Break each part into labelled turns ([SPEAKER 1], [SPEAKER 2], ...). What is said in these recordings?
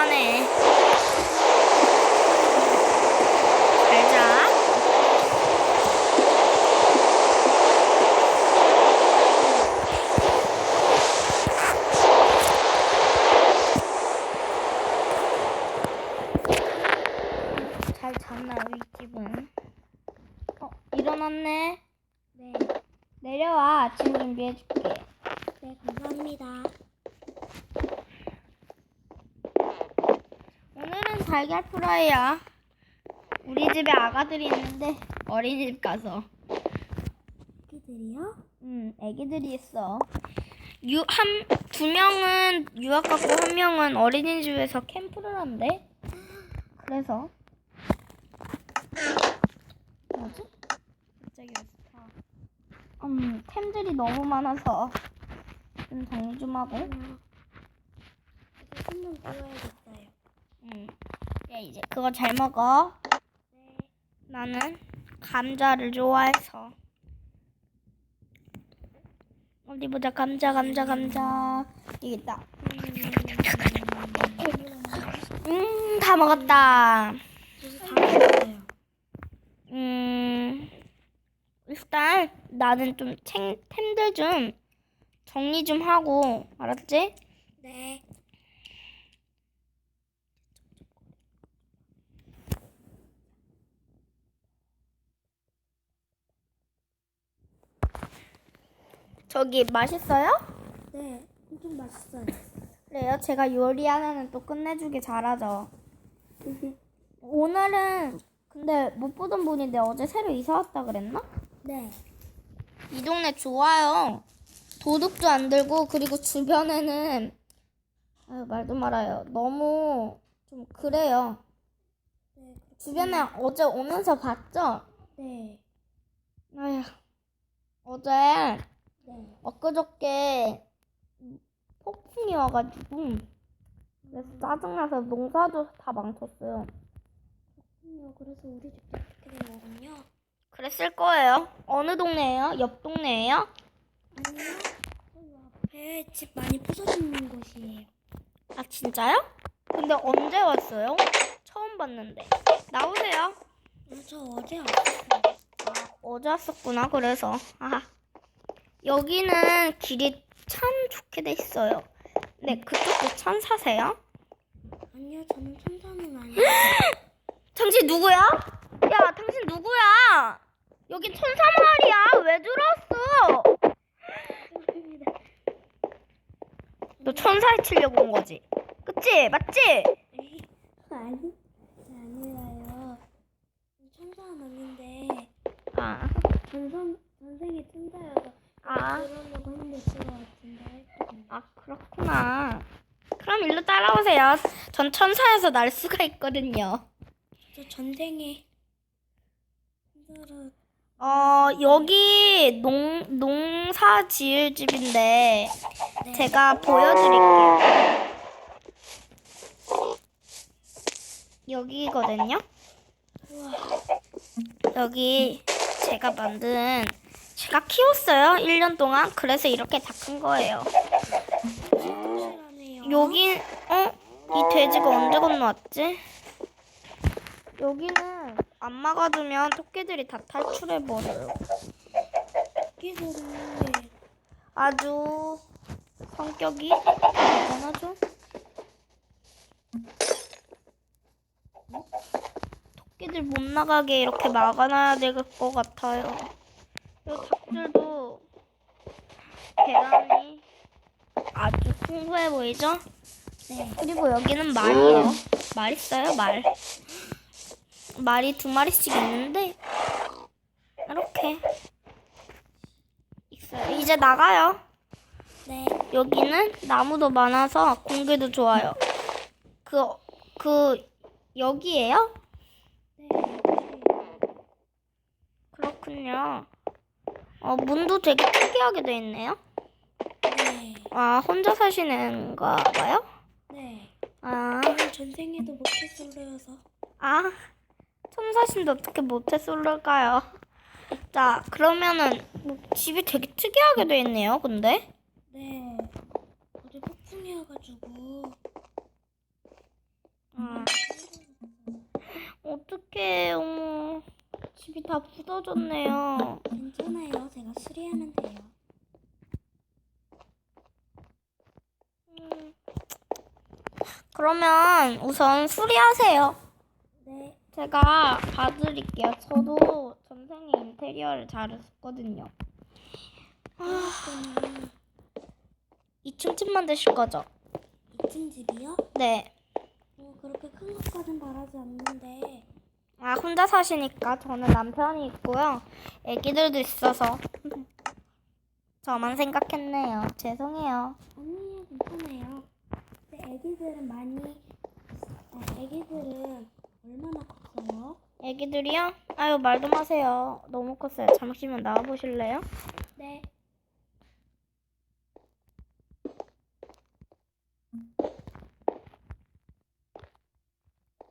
[SPEAKER 1] 하네. 잘 잤나 윗집은? 어 일어났네. 네.
[SPEAKER 2] 내려와 아침 준비해줄게.
[SPEAKER 1] 네 감사합니다.
[SPEAKER 2] 달걀 프라이야. 우리 집에 아가들이 있는데 어린이집 가서.
[SPEAKER 1] 애기들이요?
[SPEAKER 2] 응, 애기들이 있어. 유, 한, 두 명은 유학 갔고 한 명은 어린이집에서 캠프를 한대. 그래서. 뭐지? 갑자기 왜 스타? 음, 템들이 너무 많아서 좀 정리 좀 하고.
[SPEAKER 1] 한번 구워야겠어요.
[SPEAKER 2] 응. 야, 이제 그거 잘 먹어.
[SPEAKER 1] 네.
[SPEAKER 2] 나는 감자를 좋아해서. 어디 보자. 감자, 감자, 감자. 여기 있다. 음, 다 먹었다. 음, 일단 나는 좀 템, 템들 좀 정리 좀 하고, 알았지?
[SPEAKER 1] 네.
[SPEAKER 2] 저기 맛있어요?
[SPEAKER 1] 네, 엄청 맛있어요.
[SPEAKER 2] 그래요. 제가 요리 하나는 또 끝내주길 잘하죠. 오늘은 근데 못 보던 분인데 어제 새로 이사 왔다 그랬나?
[SPEAKER 1] 네.
[SPEAKER 2] 이 동네 좋아요. 도둑도 안 들고 그리고 주변에는 아유, 말도 말아요. 너무 좀 그래요.
[SPEAKER 1] 네.
[SPEAKER 2] 주변에 어제 오면서 봤죠?
[SPEAKER 1] 네.
[SPEAKER 2] 아휴 어제
[SPEAKER 1] 네.
[SPEAKER 2] 엊그저께 폭풍이 와가지고 그래서 짜증나서 농사도 다 망쳤어요.
[SPEAKER 1] 그렇군요. 그래서 우리 집도 그렇게 된 거군요.
[SPEAKER 2] 그랬을 거예요. 어느 동네예요? 옆 동네예요?
[SPEAKER 1] 아니요. 그 앞에 집 많이 부서지는 곳이에요.
[SPEAKER 2] 아 진짜요? 근데 언제 왔어요? 처음 봤는데. 나오세요.
[SPEAKER 1] 아, 저 어제 왔어요.
[SPEAKER 2] 아, 어제 왔었구나. 그래서. 아. 여기는 길이 참 좋게 돼 있어요. 네, 그쪽도 천사세요?
[SPEAKER 1] 아니요, 저는 천사는 아니에요.
[SPEAKER 2] 당신 누구야? 야, 당신 누구야? 여기 천사 마을이야. 왜 들어왔어? 너 천사에 치려고 온 거지? 그치? 맞지?
[SPEAKER 1] 아니, 아니라요. 천사는 아닌데
[SPEAKER 2] 아,
[SPEAKER 1] 전선 전생이 천사여서
[SPEAKER 2] 아,
[SPEAKER 1] 그러려고 했는데 들어왔는데
[SPEAKER 2] 아 그렇구나. 그럼 일로 따라오세요. 전 천사여서 날 수가 있거든요.
[SPEAKER 1] 저 전생에 천사로
[SPEAKER 2] 어, 여기 농, 농사 지을 집인데,
[SPEAKER 1] 네.
[SPEAKER 2] 제가 보여드릴게요. 여기거든요.
[SPEAKER 1] 우와
[SPEAKER 2] 여기 제가 만든, 제가 키웠어요. 1년 동안. 그래서 이렇게 다 큰 거예요. 여기, 어? 이 돼지가 언제 건너왔지? 여기는 안 막아두면 토끼들이 다 탈출해버려요.
[SPEAKER 1] 여기서는
[SPEAKER 2] 아주 성격이 대단하죠? 토끼들 못 나가게 이렇게 막아놔야 될 것 같아요. 이 닭들도 계란이 아주 풍부해 보이죠?
[SPEAKER 1] 네.
[SPEAKER 2] 그리고 여기는 말이에요. 말 있어요, 말. 말이 두 마리씩 있는데 이렇게 있어요. 이제 나가요.
[SPEAKER 1] 네.
[SPEAKER 2] 여기는 나무도 많아서 공기도 좋아요. 그, 그, 여기에요?
[SPEAKER 1] 네.
[SPEAKER 2] 그렇군요. 어, 문도 되게 특이하게 돼 있네요.
[SPEAKER 1] 네.
[SPEAKER 2] 아, 혼자 사시는가 봐요?
[SPEAKER 1] 네.
[SPEAKER 2] 아,
[SPEAKER 1] 저는 전생에도 모태솔로여서
[SPEAKER 2] 아, 천사신데 어떻게 모태솔로일까요? 자, 그러면은, 뭐 집이 되게 특이하게 돼 있네요, 근데.
[SPEAKER 1] 네. 어제 폭풍이 와가지고
[SPEAKER 2] 아, 어떡해, 어머. 집이 다 부서졌네요.
[SPEAKER 1] 괜찮아요. 제가 수리하면 돼요.
[SPEAKER 2] 음. 그러면 우선 수리하세요.
[SPEAKER 1] 네.
[SPEAKER 2] 제가 봐드릴게요. 저도 전생에 인테리어 인테리어를 잘했거든요.
[SPEAKER 1] 그렇구나.
[SPEAKER 2] 2층 집 만드실 거죠?
[SPEAKER 1] 2층 집이요?
[SPEAKER 2] 네.
[SPEAKER 1] 어, 그렇게 큰 것까진 바라지 않는데.
[SPEAKER 2] 아 혼자 사시니까 저는 남편이 있고요. 애기들도 있어서 저만 생각했네요. 죄송해요.
[SPEAKER 1] 아니에요, 괜찮아요. 근데 애기들은 많이, 아, 애기들은 얼마나 컸어요?
[SPEAKER 2] 애기들이요? 아유 말도 마세요. 너무 컸어요. 잠시만 나와 보실래요?
[SPEAKER 1] 네.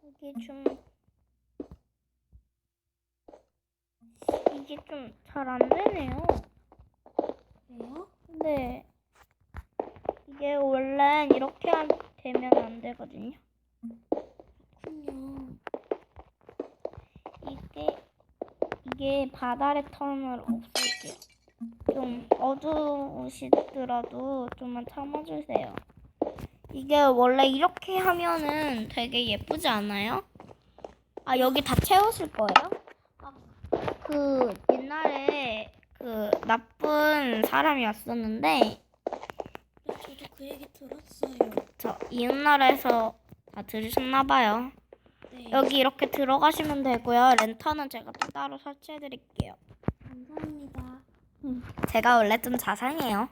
[SPEAKER 2] 이게 좀 이게 좀 잘 안 되네요.
[SPEAKER 1] 그래요?
[SPEAKER 2] 네. 이게 원래 이렇게 하- 되면 안 되거든요.
[SPEAKER 1] 그렇군요.
[SPEAKER 2] 이게 이게 바다의 턴을 없앨게요. 좀 어두우시더라도 좀만 참아주세요. 이게 원래 이렇게 하면은 되게 예쁘지 않아요? 아 여기 다 채우실 거예요? 아, 그 옛날에 그 나쁜 사람이 왔었는데
[SPEAKER 1] 네, 저도 그 얘기 들었어요.
[SPEAKER 2] 저 이웃나라에서 다 들으셨나 봐요.
[SPEAKER 1] 네.
[SPEAKER 2] 여기 이렇게 들어가시면 되고요. 랜턴은 제가 또 따로 설치해 드릴게요.
[SPEAKER 1] 감사합니다.
[SPEAKER 2] 제가 원래 좀 자상해요.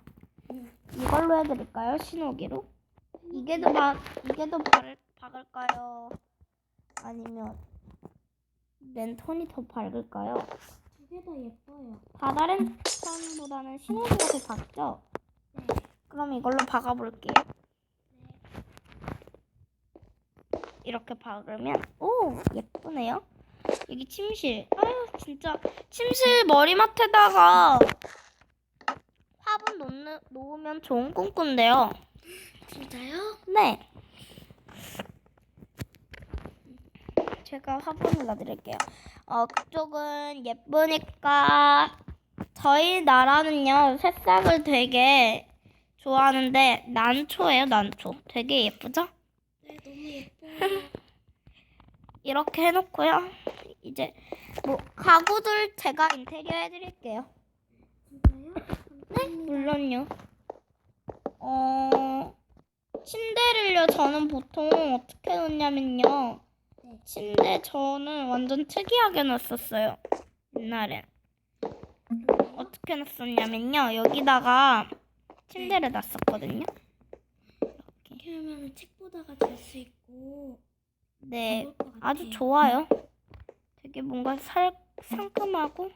[SPEAKER 1] 음.
[SPEAKER 2] 이걸로 해드릴까요? 신호기로? 이게 더 박, 이게 더 박, 박을까요? 아니면 랜턴이 더 밝을까요?
[SPEAKER 1] 두개다 예뻐요.
[SPEAKER 2] 바다 랜턴보다는 신호기가 더 밝죠?
[SPEAKER 1] 네.
[SPEAKER 2] 그럼 이걸로 박아볼게요.
[SPEAKER 1] 네.
[SPEAKER 2] 이렇게 박으면 오 예쁘네요. 여기 침실. 아유 진짜 침실 머리맡에다가 화분 놓는, 놓으면 좋은 꿈꾼데요.
[SPEAKER 1] 진짜요?
[SPEAKER 2] 네. 제가 화분을 놔드릴게요. 어, 그쪽은 예쁘니까 저희 나라는요 새싹을 되게 좋아하는데 난초예요 난초. 되게 예쁘죠?
[SPEAKER 1] 네, 너무 예뻐요.
[SPEAKER 2] 이렇게 해놓고요. 이제 뭐 가구들 제가 인테리어 해드릴게요. 네, 물론요. 어, 침대를요, 저는 보통 어떻게 놓냐면요.
[SPEAKER 1] 네.
[SPEAKER 2] 침대 저는 완전 특이하게 놨었어요. 옛날에. 어떻게 놨었냐면요. 여기다가 침대를 놨었거든요.
[SPEAKER 1] 이렇게 하면 책 보다가 잘 수 있고
[SPEAKER 2] 네,
[SPEAKER 1] 좋을 것 같아요.
[SPEAKER 2] 아주 좋아요. 되게 뭔가 살, 상큼하고.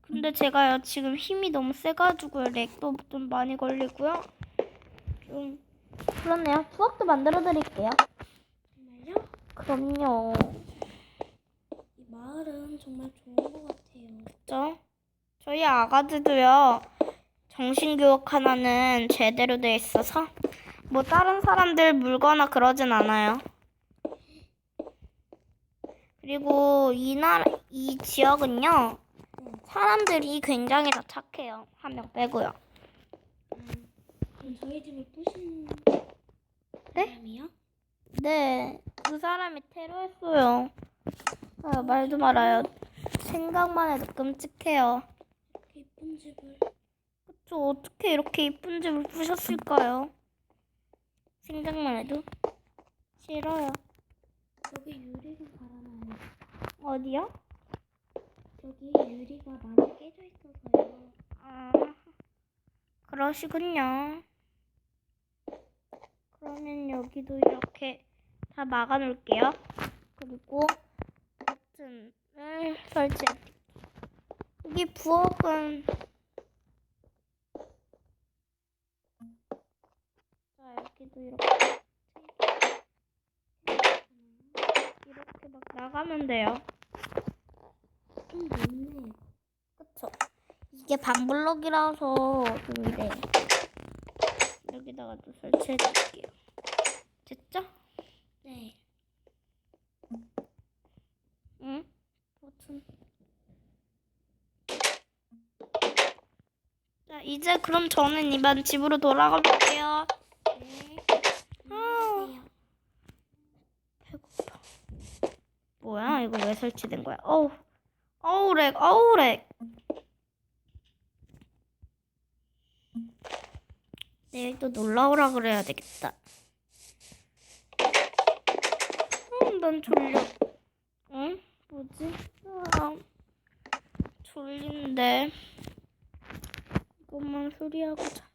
[SPEAKER 2] 근데 제가요, 지금 힘이 너무 세가지고 렉도 좀 많이 걸리고요. 좀, 그렇네요. 부엌도 만들어 드릴게요. 그럼요.
[SPEAKER 1] 이 마을은 정말 좋은 것 같아요.
[SPEAKER 2] 그죠? 저희 아가들도요, 정신교육 하나는 제대로 돼 있어서, 뭐 다른 사람들 물거나 그러진 않아요. 그리고 이 나라, 이 지역은요,
[SPEAKER 1] 네.
[SPEAKER 2] 사람들이 굉장히 다 착해요. 한 명 빼고요.
[SPEAKER 1] 음, 그럼 저희 집을 부신
[SPEAKER 2] 네?
[SPEAKER 1] 사람이요?
[SPEAKER 2] 네, 그 사람이 테러했어요. 아, 말도 말아요. 생각만 해도 끔찍해요.
[SPEAKER 1] 이렇게 예쁜 집을
[SPEAKER 2] 그쵸, 어떻게 이렇게 이쁜 집을 부셨을까요? 생각만 해도 싫어요.
[SPEAKER 1] 여기 유리가 달아나요.
[SPEAKER 2] 어디요?
[SPEAKER 1] 여기 유리가 많이 깨져 있어서요.
[SPEAKER 2] 아, 그러시군요. 그러면 여기도 이렇게 다 막아 놓을게요. 그리고 버튼을 설치해. 여기 부엌은 자 여기도 이렇게 이렇게 막 나가면 돼요.
[SPEAKER 1] 좀 넓네요.
[SPEAKER 2] 그쵸. 이게 반블럭이라서 좀 이래. 여기다가 또 설치해 드릴게요. 됐죠?
[SPEAKER 1] 네.
[SPEAKER 2] 응? 버튼. 자, 이제 그럼 저는 이만 집으로 돌아가 볼게요.
[SPEAKER 1] 네.
[SPEAKER 2] 아. 배고파. 뭐야? 이거 왜 설치된 거야? 어우, 어우 렉, 어우 렉. 내일 또 놀러 오라 그래야 되겠다. 음, 난 졸려. 응? 뭐지? 아, 졸린데. 조금만 소리하고 자.